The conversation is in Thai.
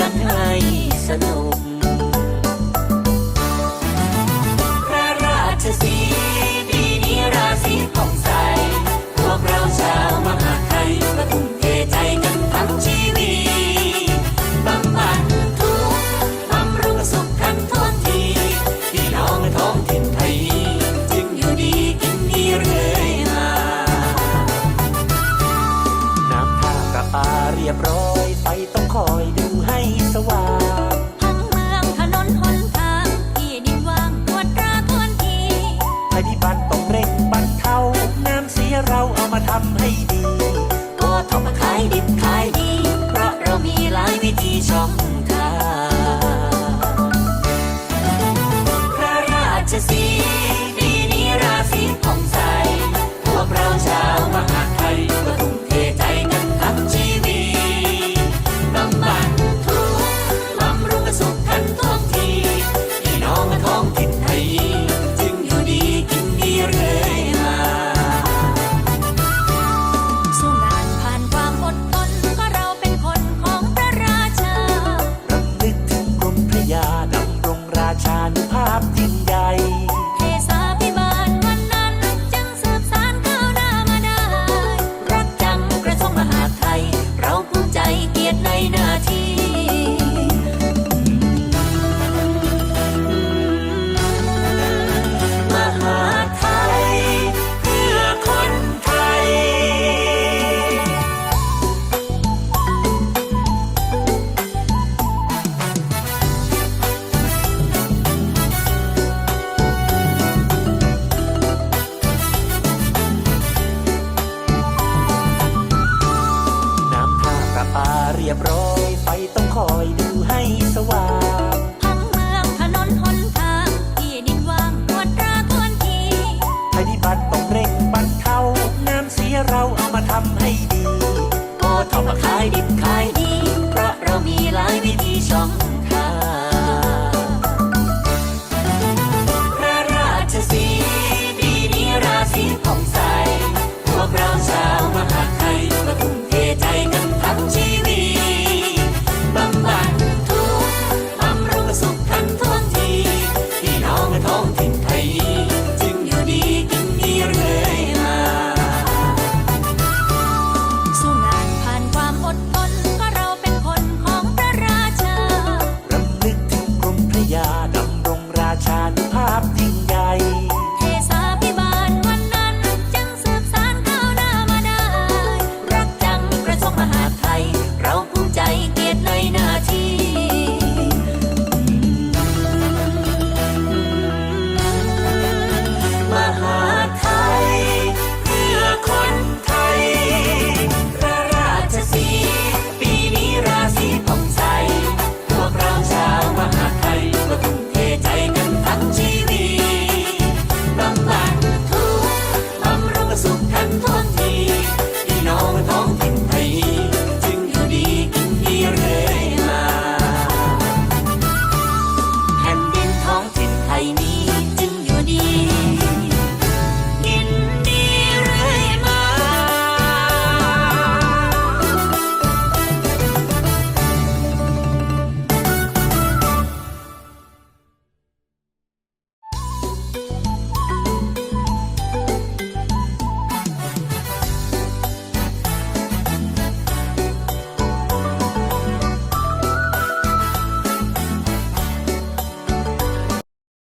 กันให้สนุก ไฟต้องคอยดูให้สว่าง ยบร้อยไฟต้องคอยดูให้สว่าง ทั้งเมืองถนนหนทางที่ดินว่างกวดราควนทีภัยพิบัติต้องเร่งบรรเทาน้ำเสียเราเอามาทำให้ดีก็ทำมาขายดิบขายดี เพราะเรามีหลายวิธีช่อง You.